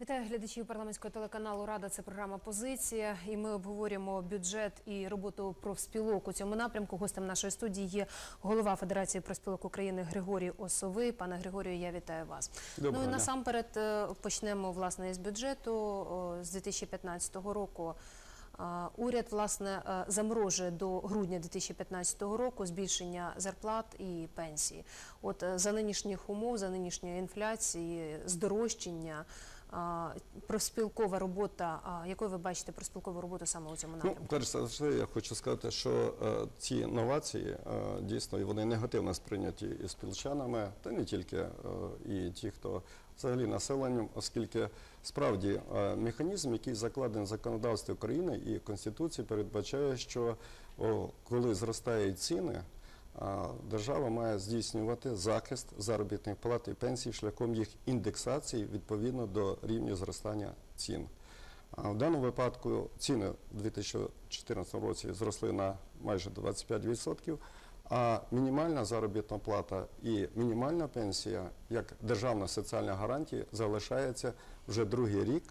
Вітаю глядачів парламентського телеканалу Рада. Це програма Позиція. І ми обговорюємо бюджет і роботу профспілок у цьому напрямку. Гостем нашої студії є голова Федерації профспілок України Григорій Осовий. Пане Григорію, я вітаю вас. Доброго ну і насамперед е, почнемо власне із бюджету з 2015 року. е, Уряд власне е, заморожує до грудня 2015 року збільшення зарплат і пенсій. От за нинішніх умов, за нинішньої інфляції, здорожчання, профспілкова робота. Якою ви бачите профспілкову роботу саме у цьому Ну, напрямку? перш за все, я хочу сказати, що е, ці новації е, дійсно вони негативно сприйняті і спілчанами, та не тільки е, і ті, хто взагалі населенням, оскільки справді механізм, який закладений в законодавстві України і Конституції, передбачає, що о, коли зростають ціни. Держава має здійснювати захист заробітних плат і пенсій шляхом їх індексації відповідно до рівня зростання цін. В даному випадку ціни у 2014 році зросли на майже 25%, а мінімальна заробітна плата і мінімальна пенсія як державна соціальна гарантія залишається вже другий рік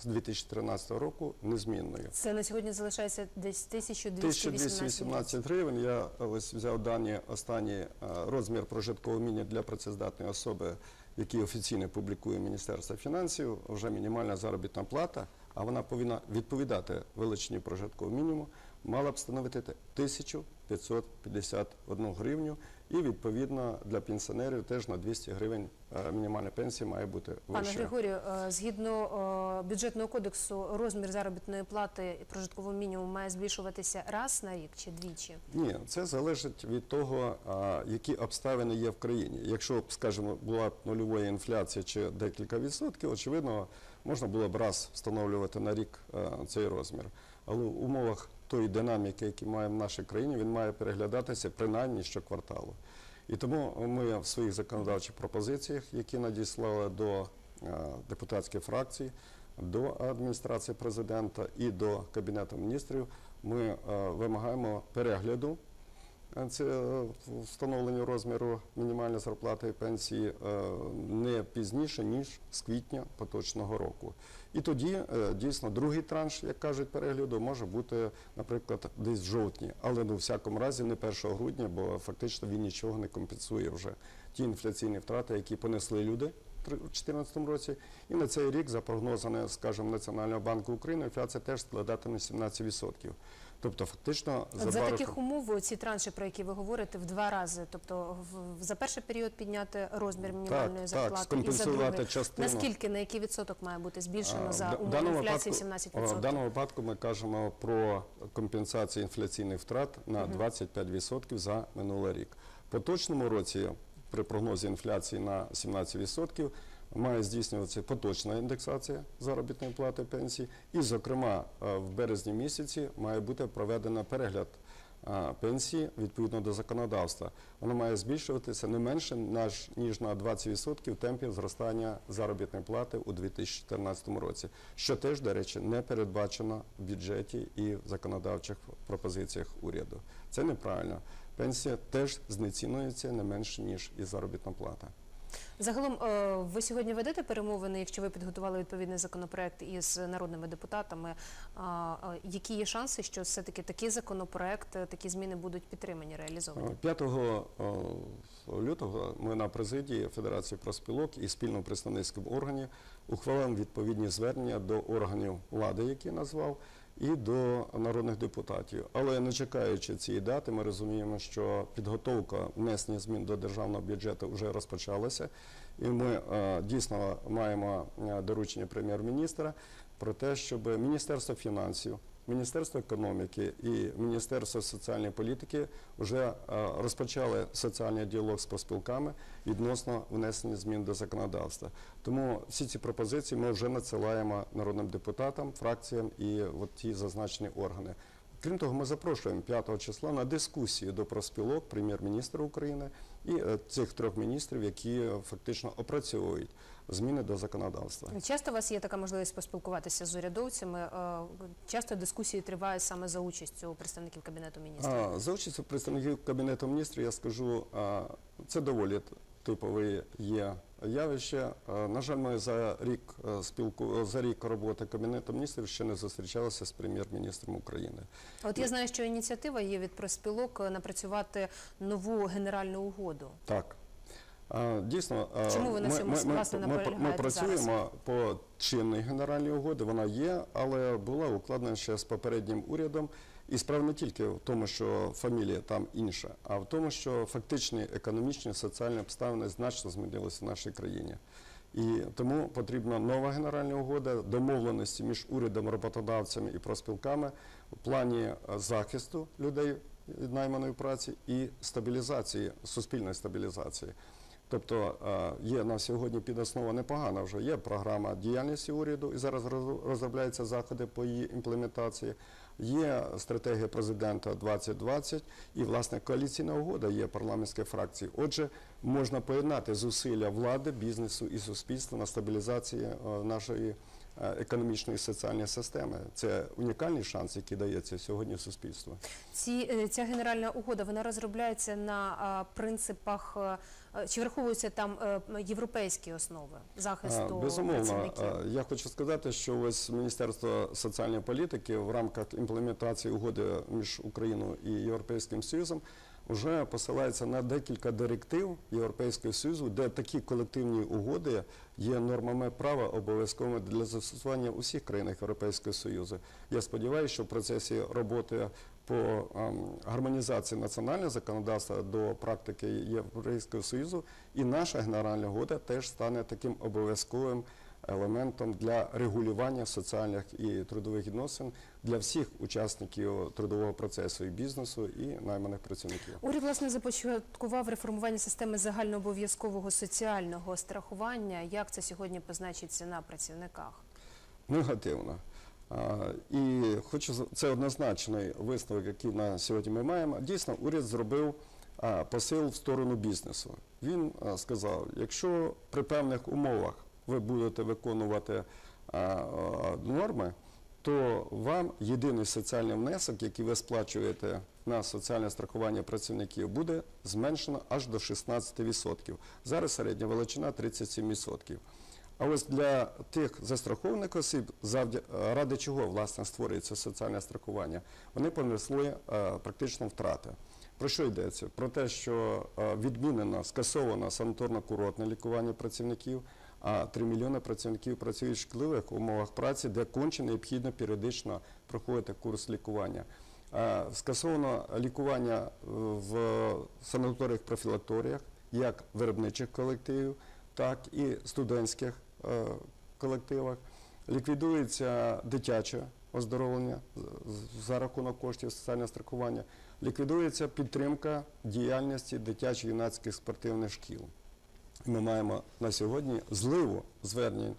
з 2013 року незмінною. Це на сьогодні залишається десь 1218 1218 гривень. Я ось взяв дані останні е, розмір прожиткового мінімуму для працездатної особи, який офіційно публікує Міністерство фінансів. Вже мінімальна заробітна плата, а вона повинна відповідати величині прожиткового мінімуму, мала б становити 1551 гривню. І відповідно для пенсіонерів теж на 200 гривень е, мінімальна пенсія має бути Пане. Григорію, е, згідно е, бюджетного кодексу, розмір заробітної плати і прожиткового мінімуму має збільшуватися раз на рік чи двічі? Ні, це залежить від того, які обставини є в країні. Якщо б, скажімо, була б нульова інфляція чи декілька відсотків, очевидно, можна було б раз встановлювати на рік цей розмір. Але в умовах тої динаміки, які маємо в нашій країні, він має переглядатися принаймні щокварталу. І тому ми в своїх законодавчих пропозиціях, які надіслали до депутатських фракцій, до адміністрації президента і до кабінету міністрів, ми е, вимагаємо перегляду е, це е, встановлення розміру мінімальної зарплати і пенсії е, не пізніше ніж з квітня поточного року. І тоді е, дійсно другий транш, як кажуть, перегляду може бути, наприклад, десь в жовтні, але ну в всякому разі не 1 грудня, бо фактично він нічого не компенсує вже ті інфляційні втрати, які понесли люди. у 2014 році, і на цей рік, за прогнозами, скажімо, Національного банку України, інфляція теж складатиме 17%. Тобто, фактично, От за таких роки... умов ці транші, про які ви говорите, в два рази. Тобто в, за перший період підняти розмір мінімальної так, зарплати і за другий. частину. Наскільки, на який відсоток має бути збільшено А, за умови інфляції випадку- 17%? В даному випадку ми кажемо про компенсацію інфляційних втрат на 25% за минулий рік. Поточному році при прогнозі інфляції на 17% має здійснюватися поточна індексація заробітної плати пенсії. І, зокрема, е, в березні місяці має бути проведено перегляд пенсії відповідно до законодавства. Воно має збільшуватися не менше ніж на 20% темпів зростання заробітної плати у 2014 році, що теж, до речі, не передбачено в бюджеті і в законодавчих пропозиціях уряду. Це неправильно. Пенсія теж знецінується не менше ніж і заробітна плата. Загалом, е, ви сьогодні ведете перемовини, якщо ви підготували відповідний законопроект із народними депутатами. е, Які є шанси, що все-таки такий законопроект, е, такі зміни будуть підтримані, реалізовані? 5 лютого ми на президії Федерації профспілок і спільно представницьким органі ухвалимо відповідні звернення до органів влади, які назвав, і до народних депутатів. Але не чекаючи цієї дати, ми розуміємо, що підготовка внесення змін до державного бюджету вже розпочалася, і ми е, дійсно маємо е, доручення прем'єр-міністра про те, щоб Міністерство фінансів. Міністерство економіки і Міністерство соціальної політики вже е, розпочали соціальний діалог з профспілками відносно внесення змін до законодавства. Тому всі ці пропозиції ми вже надсилаємо народним депутатам, фракціям і от ті зазначені органи. Крім того, ми запрошуємо 5 числа на дискусію до профспілок прем'єр-міністра України і е, цих трьох міністрів, які е, фактично опрацьовують зміни до законодавства. Часто у вас є така можливість поспілкуватися з урядовцями. Е, Часто дискусії тривають саме за участю представників кабінету міністрів. За участю представників кабінету міністрів я скажу, це доволі типове є явище. Е, На жаль, ми за рік е, спілку за рік роботи Кабінету міністрів ще не зустрічалися з прем'єр-міністром України. От я знаю, що ініціатива є від профспілок е, напрацювати нову генеральну угоду. Так. Дійсно, Чому ви на цьому, власне, ми, наполягаєте ми працюємо по чинній генеральній угоді, вона є, але була укладена ще з попереднім урядом. І справа не тільки в тому, що фамілія там інша, а в тому, що фактичні економічні соціальні обставини значно змінилися в нашій країні. І тому потрібна нова генеральна угода, домовленості між урядом, роботодавцями і профспілками в плані е, захисту людей найманої праці і стабілізації, суспільної стабілізації. Тобто е, є на сьогодні підоснова непогана вже. Є програма діяльності уряду, і зараз розробляються заходи по її імплементації. Є стратегія президента 2020 і власне коаліційна угода є парламентської фракції. Отже, можна поєднати зусилля влади, бізнесу і суспільства на стабілізації е, нашої економічної і соціальної системи. Це унікальний шанс, який дається сьогодні суспільству. Ці, е, ця генеральна угода вона розробляється на принципах, е, е, чи враховуються там е, європейські основи захисту Безумовно, працівників? Я хочу сказати, що ось Міністерство соціальної політики в рамках імплементації угоди між Україною і Європейським Союзом вже посилається на декілька директив Європейського Союзу, де такі колективні угоди є нормами права обов'язковими для застосування у всіх країнах Європейського Союзу. Я сподіваюся, що в процесі роботи по ем, гармонізації національного законодавства до практики Європейського Союзу і наша генеральна угода теж стане таким обов'язковим елементом для регулювання соціальних і трудових відносин для всіх учасників трудового процесу і бізнесу, і найманих працівників. Уряд власне започаткував реформування системи загальнообов'язкового соціального страхування. Як це сьогодні позначиться на працівниках? Негативно. І хочу це однозначний висновок, який на сьогодні ми маємо. Дійсно, уряд зробив посил в сторону бізнесу. Він сказав, якщо при певних умовах ви будете виконувати а, а, норми, то вам єдиний соціальний внесок, який ви сплачуєте на соціальне страхування працівників, буде зменшено аж до 16%. Зараз середня величина 37%. А ось для тих застрахованих осіб, завдя- ради чого власне створюється соціальне страхування, вони понесли е, практично втрати. Про що йдеться? Про те, що е, відмінено, скасовано санаторно-курортне лікування працівників, а 3 мільйони працівників працюють в шкідливих умовах праці, де конче необхідно періодично проходити курс лікування. Е, Скасовано лікування е, в санаторіях профілакторіях, як виробничих колективів, так і студентських е, колективах. Ліквідується дитяче оздоровлення за рахунок коштів соціального страхування. Ліквідується підтримка діяльності дитячо-юнацьких спортивних шкіл. Ми маємо на сьогодні зливу звернень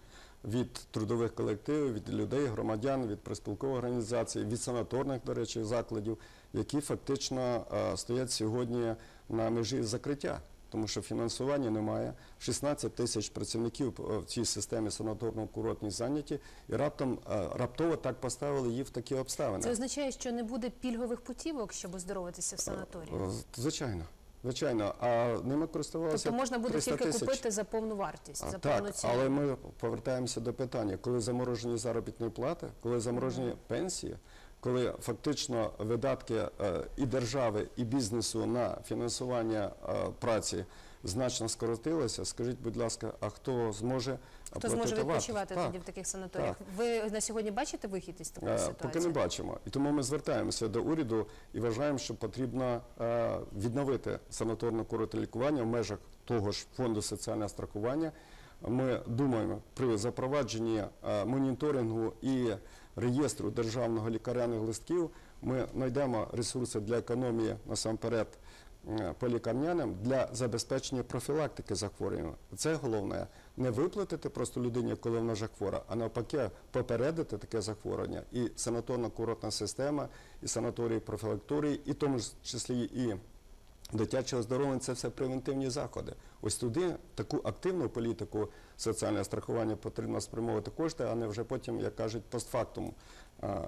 від трудових колективів, від людей, громадян, від приспілкових організацій, від санаторних, до речі, закладів, які фактично е, стоять сьогодні на межі закриття. Тому що фінансування немає, 16 тисяч працівників е, в цій системі санаторно-курортній зайняті, і раптом е, раптово так поставили їх в такі обставини. Це означає, що не буде пільгових путівок, щоб оздоровитися в санаторії. Звичайно, звичайно. А ними користувалися Тобто можна буде 300 тільки тисяч. купити за повну вартість, А, за Так, повну ціну. але ми повертаємося до питання, коли заморожені заробітні плати, коли заморожені пенсії, коли фактично видатки е, і держави, і бізнесу на фінансування е, праці значно скоротилися, скажіть, будь ласка, а хто зможе Хто зможе відпочивати Так. тоді в таких санаторіях? Ви на сьогодні бачите вихід із такої Е, ситуації? Поки не бачимо. І тому ми звертаємося до уряду і вважаємо, що потрібно е, відновити санаторно курорти лікування в межах того ж фонду соціального страхування. Ми думаємо при запровадженні е, моніторингу і реєстру державного лікаряних листків. Ми знайдемо ресурси для економії насамперед е, для забезпечення профілактики захворювання. Це головне не виплатити просто людині, коли вона вже хвора, а навпаки попередити таке захворювання. І санаторно-курортна система, і санаторії профілакторії, і в тому числі і дитячого здоров'я це все превентивні заходи. Ось туди таку активну політику соціального страхування потрібно спрямовувати кошти, а не вже потім, як кажуть, постфактум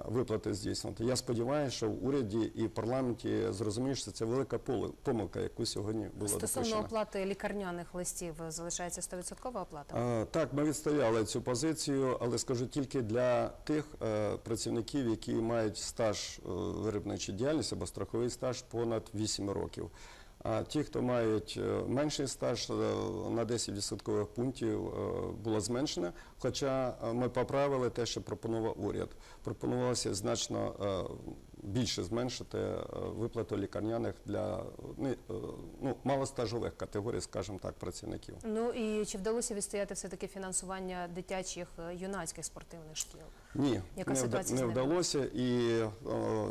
виплати здійснювати. Я сподіваюся, що в уряді і в парламенті зрозуміють, що це велика помилка, яку сьогодні було Стосовно оплати лікарняних листів залишається 100% оплата? А, Так, ми відстояли цю позицію, але скажу тільки для тих е, працівників, які мають стаж е, виробничої діяльності або страховий стаж понад 8 років. А ті, хто мають е, менший стаж, е, на 10 відсоткових пунктів е, було зменшено. Хоча ми поправили те, що пропонував уряд. Пропонувалося значно більше зменшити е, виплату лікарняних для е, е, ну, малостажових категорій, скажімо так, працівників. Ну і чи вдалося відстояти все-таки фінансування дитячих юнацьких спортивних шкіл? Ні, Яка не, вда- не вдалося. І о,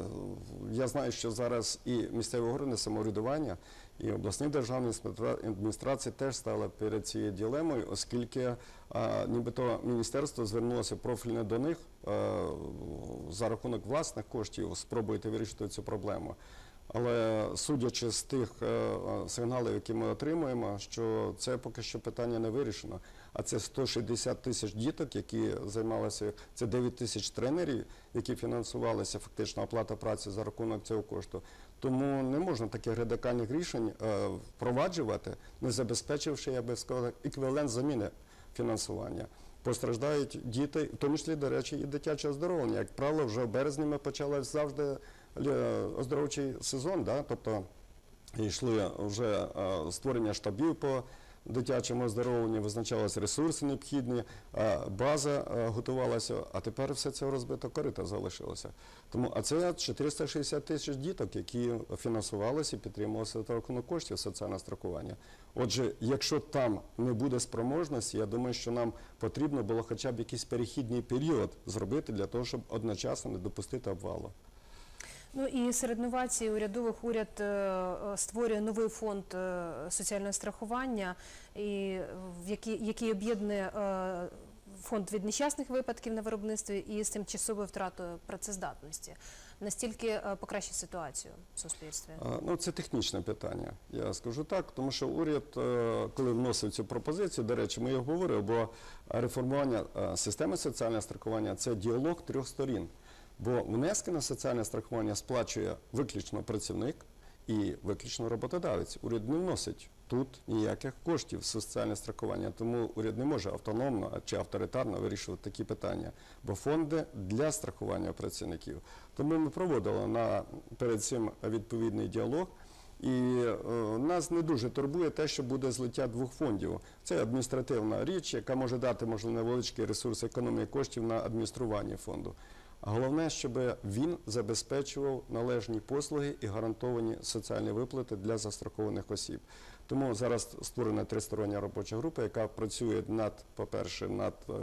я знаю, що зараз і місцеві органи самоврядування, і обласні державні адміністра- адміністрації теж стали перед цією ділемою, оскільки нібито міністерство звернулося профільне до них за рахунок власних коштів спробуйте вирішити цю проблему. Але судячи з тих е, сигналів, які ми отримуємо, що це поки що питання не вирішено. А це 160 тисяч діток, які займалися, це 9 тисяч тренерів, які фінансувалися фактично оплата праці за рахунок цього кошту. Тому не можна таких радикальних рішень е, впроваджувати, не забезпечивши, я би сказав, еквівалент заміни фінансування. Постраждають діти, в тому числі, до речі, і дитяче оздоровлення. Як правило, вже в березні ми почали завжди е, оздоровчий сезон, тобто йшли вже е, створення штабів по дитячому оздоровленню, визначалися ресурси необхідні, е, база е, готувалася, а тепер все це розбито корита залишилося. Тому, а це 460 тисяч діток, які фінансувалися і підтримувалися за рахунок коштів соціального страхування. Отже, якщо там не буде спроможності, я думаю, що нам потрібно було хоча б якийсь перехідний період зробити для того, щоб одночасно не допустити обвалу. Ну і серед новацій урядових уряд е, е, створює новий фонд е, соціального страхування, і який, який об'єднує фонд від нещасних випадків на виробництві і з тимчасовою втратою працездатності. Настільки покращить ситуацію в суспільстві. Ну, це технічне питання, я скажу так, тому що уряд, коли вносив цю пропозицію, до речі, ми його говорили, бо реформування системи соціального страхування це діалог трьох сторін. Бо внески на соціальне страхування сплачує виключно працівник і виключно роботодавець. Уряд не вносить тут ніяких коштів в соціальне страхування, тому уряд не може автономно чи авторитарно вирішувати такі питання, бо фонди для страхування працівників. Тому ми проводили на перед цим відповідний діалог. І е, нас не дуже турбує те, що буде злиття двох фондів. Це адміністративна річ, яка може дати можливо невеличкий ресурс економії коштів на адміністрування фонду. Головне, щоб він забезпечував належні послуги і гарантовані соціальні виплати для застрахованих осіб. Тому зараз створена тристороння робоча група, яка працює над, по-перше, над е,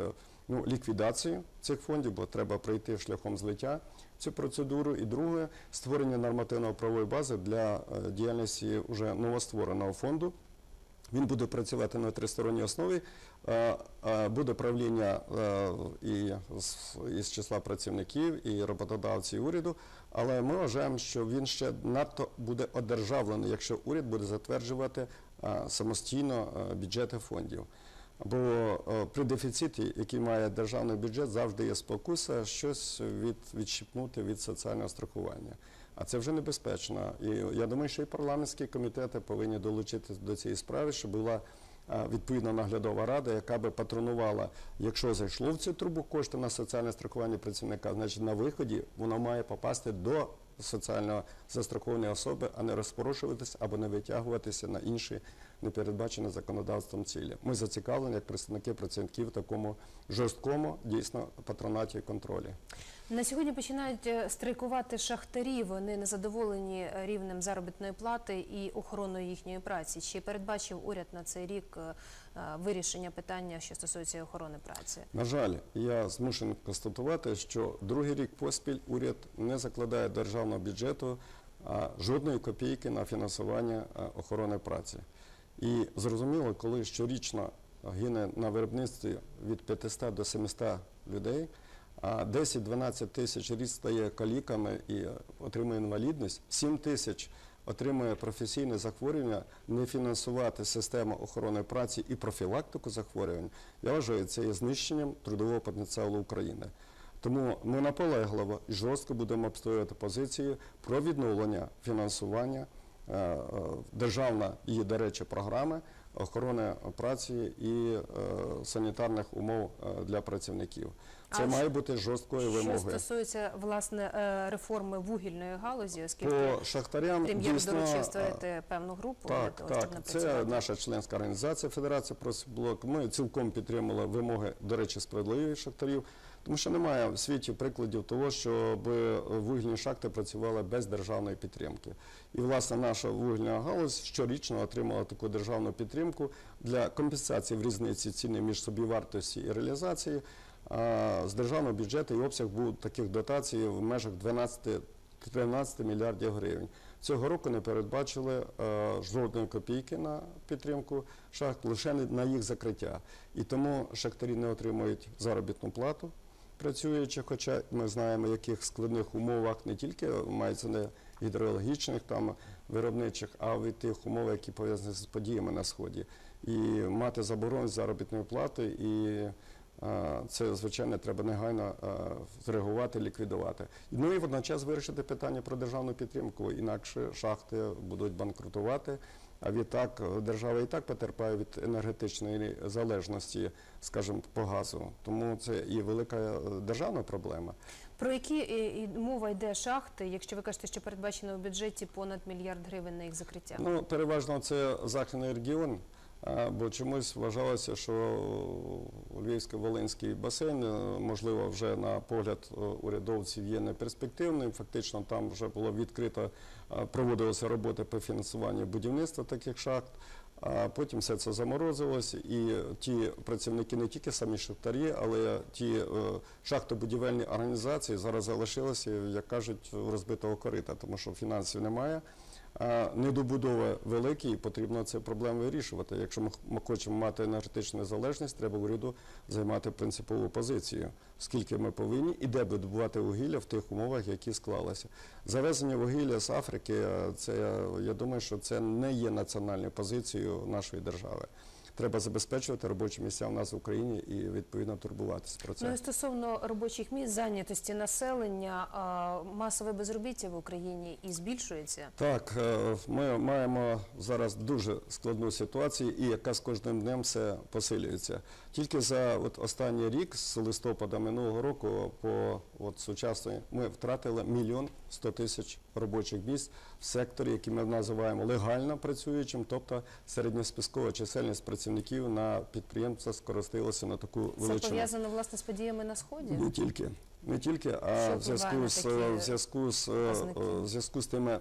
ну, ліквідацією цих фондів, бо треба пройти шляхом злиття цю процедуру. І друге створення нормативно-правової бази для е, діяльності вже новоствореного фонду. Він буде працювати на тристоронній основі. Буде правління е, і із числа працівників, і роботодавців, і уряду. Але ми вважаємо, що він ще надто буде одержавлений, якщо уряд буде затверджувати е, самостійно е, бюджети фондів. Бо при дефіциті, який має державний бюджет, завжди є спокуса щось від, відщипнути від соціального страхування. А це вже небезпечно. І я думаю, що і парламентські комітети повинні долучитися до цієї справи, щоб була е, відповідна наглядова рада, яка би патронувала, якщо зайшло в цю трубу кошти на соціальне страхування працівника, значить на виході воно має попасти до соціально застрахованої особи, а не розпорошуватися або не витягуватися на інші непередбачені законодавством цілі. Ми зацікавлені як представники працівників такому жорсткому дійсно патронаті контролі. На сьогодні починають е, страйкувати шахтарі. Вони незадоволені е, рівнем заробітної плати і охороною їхньої праці. Чи передбачив уряд на цей рік е, вирішення питання, що стосується охорони праці? На жаль, я змушений констатувати, що другий рік поспіль уряд не закладає державного бюджету жодної копійки на фінансування охорони праці. І зрозуміло, коли щорічно гине на виробництві від 500 до 700 людей, а 10-12 тисяч рік стає каліками і отримує інвалідність, 7 тисяч отримує професійне захворювання, не фінансувати систему охорони праці і профілактику захворювань, я вважаю, це є знищенням трудового потенціалу України. Тому ми наполегливо і жорстко будемо обстоювати позиції про відновлення фінансування е, е, державна і, до речі, програми охорони праці і е, санітарних умов для працівників. Це А має що- бути жорсткою Що вимогою. стосується власне е, реформи вугільної галузі, оскільки По шахтарям прем'єр дійсно доручив створити певну групу Так, для того, щоб так. Це наша членська організація Федерація Просблок. Ми цілком підтримали вимоги, до речі, справедливих шахтарів, тому що немає в світі прикладів того, щоб вугільні шахти працювали без державної підтримки. І власне наша вугільна галузь щорічно отримала таку державну підтримку для компенсації в різниці ціни між собівартості і реалізації. З державного бюджету і обсяг був таких дотацій в межах 12 13 мільярдів гривень. Цього року не передбачили е, жодної копійки на підтримку шахт, лише на їх закриття. І тому шахтарі не отримують заробітну плату працюючи, хоча ми знаємо, яких складних умовах не тільки мається не гідрологічних там виробничих, а в тих умовах, які пов'язані з подіями на сході. І мати заборону заробітної плати і Це, звичайно, треба негайно зреагувати, ліквідувати. Ну і водночас вирішити питання про державну підтримку, інакше шахти будуть банкрутувати. А відтак держава і так потерпає від енергетичної залежності, скажімо, по газу. Тому це і велика е, державна проблема. Про які е, і мова йде шахти, якщо ви кажете, що передбачено у бюджеті понад мільярд гривень на їх закриття? Ну, переважно це західний регіон, бо чомусь вважалося, що Львівсько-Волинський басейн, е, можливо, вже на погляд е, урядовців є неперспективним. Фактично там вже було відкрито, е, проводилися роботи по фінансуванню будівництва таких шахт. А потім все це заморозилось, і ті працівники не тільки самі шахтарі, але ті шахтобудівельні організації зараз залишилися, як кажуть, розбитого корита, тому що фінансів немає. А недобудова велика і потрібно це проблему вирішувати. Якщо ми хочемо мати енергетичну незалежність, треба уряду займати принципову позицію, скільки ми повинні і де видобувати вугілля в тих умовах, які склалися. Завезення вугілля з Африки, е, це я думаю, що це не є національною позицією нашої держави. Треба забезпечувати робочі місця в нас в Україні і відповідно турбуватися про це. Ну і стосовно робочих місць, зайнятості населення, масове безробіття в Україні і збільшується. Так, е, ми маємо зараз дуже складну ситуацію, і яка з кожним днем все посилюється. Тільки за от останній рік, з листопада минулого року, по от сучасної, ми втратили мільйон сто тисяч робочих місць в секторі, який ми називаємо легально працюючим, тобто середньоспискова чисельність працівників на підприємствах скоростилася на таку Це величину. пов'язано власне з подіями на сході. Не тільки, не тільки, а в зв'язку з в зв'язку з е, е, в зв'язку з тими,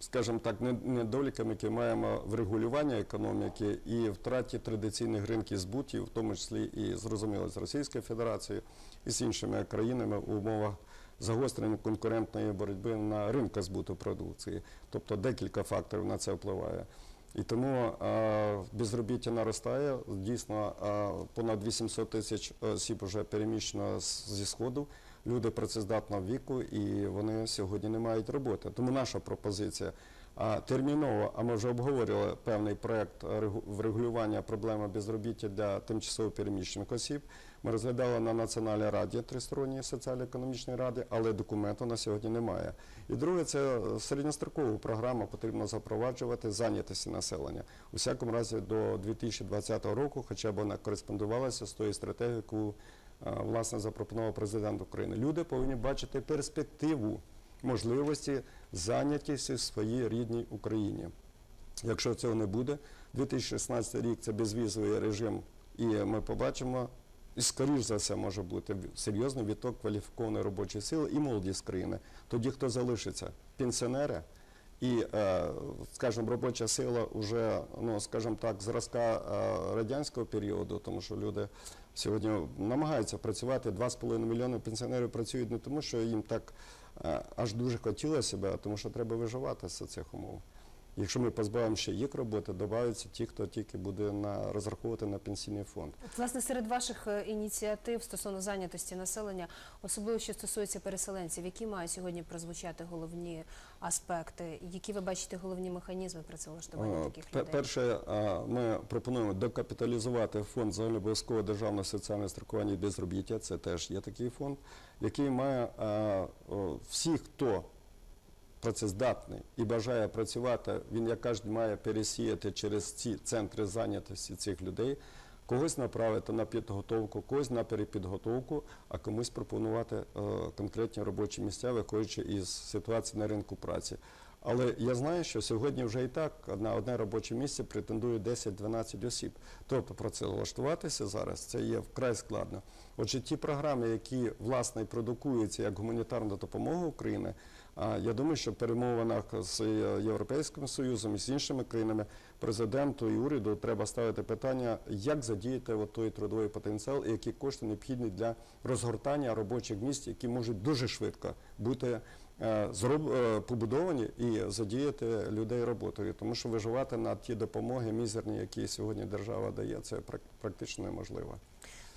скажімо так, недоліками, які маємо в регулюванні економіки і втраті традиційних ринків збутів, в тому числі і зрозуміло з Російською Федерацією і з іншими країнами в умовах загострення конкурентної боротьби на ринку збуту продукції. Тобто декілька факторів на це впливає. І тому е, безробіття наростає. Дійсно, е, понад 800 тисяч осіб вже переміщено зі сходу. Люди працездатного віку, і вони сьогодні не мають роботи. Тому наша пропозиція терміново, а ми вже обговорювали певний проект регу- врегулювання проблеми безробіття для тимчасово переміщених осіб. Ми розглядали на Національній раді тристоронньої соціально-економічної ради, але документу на сьогодні немає. І друге, це середньострокову програму потрібно запроваджувати зайнятості населення. У всякому разі до 2020 року, хоча б вона кореспондувалася з тою стратегією, яку е, власне запропонував президент України. Люди повинні бачити перспективу можливості зайнятості в своїй рідній Україні. Якщо цього не буде, 2016 рік це безвізовий режим, і ми побачимо, і скоріш за все може бути серйозний відток кваліфікованої робочої сили і молоді з країни. Тоді хто залишиться? Пенсіонери і, е, скажімо, робоча сила вже, ну, скажімо так, зразка е, радянського періоду, тому що люди сьогодні намагаються працювати. 2,5 мільйони пенсіонерів працюють не тому, що їм так аж дуже хотілося себе, тому що треба виживати з цих умов. Якщо ми позбавимо ще їх роботи, додаються ті, хто тільки буде на розраховувати на пенсійний фонд. От, Власне, серед ваших е, ініціатив стосовно зайнятості населення, особливо що стосується переселенців, які мають сьогодні прозвучати головні аспекти, які ви бачите головні механізми працевлаштування Е, таких людей? Перше, е, ми пропонуємо докапіталізувати фонд загальнообов'язкового державного соціального страхування і безробіття. Це теж є такий фонд, який має е, о, всі, хто працездатний і бажає працювати, він, як кажуть, має пересіяти через ці центри зайнятості цих людей. Когось направити на підготовку, когось на перепідготовку, а комусь пропонувати е, конкретні робочі місця, виходячи із ситуації на ринку праці. Але я знаю, що сьогодні вже і так на одне робоче місце претендує 10-12 осіб. Тобто працевлаштуватися зараз це є вкрай складно. Отже, ті програми, які власне продукуються як гуманітарна допомога України, я думаю, що в перемовинах з е, Європейським Союзом і з іншими країнами президенту і уряду треба ставити питання, як задіяти той трудовий потенціал і які кошти необхідні для розгортання робочих місць, які можуть дуже швидко бути побудовані і задіяти людей роботою, тому що виживати на ті допомоги мізерні, які сьогодні держава дає, це прак- практично неможливо.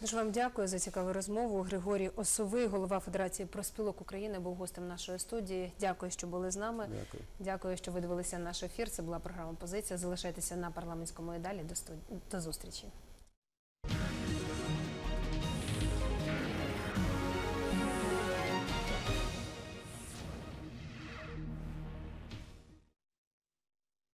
Дуже вам дякую за цікаву розмову. Григорій Осовий, голова Федерації профспілок України, був гостем нашої студії. Дякую, що були з нами. Дякую. Дякую, що ви дивилися наш ефір. Це була програма Позиція. Залишайтеся на парламентському і далі. До студ- До зустрічі.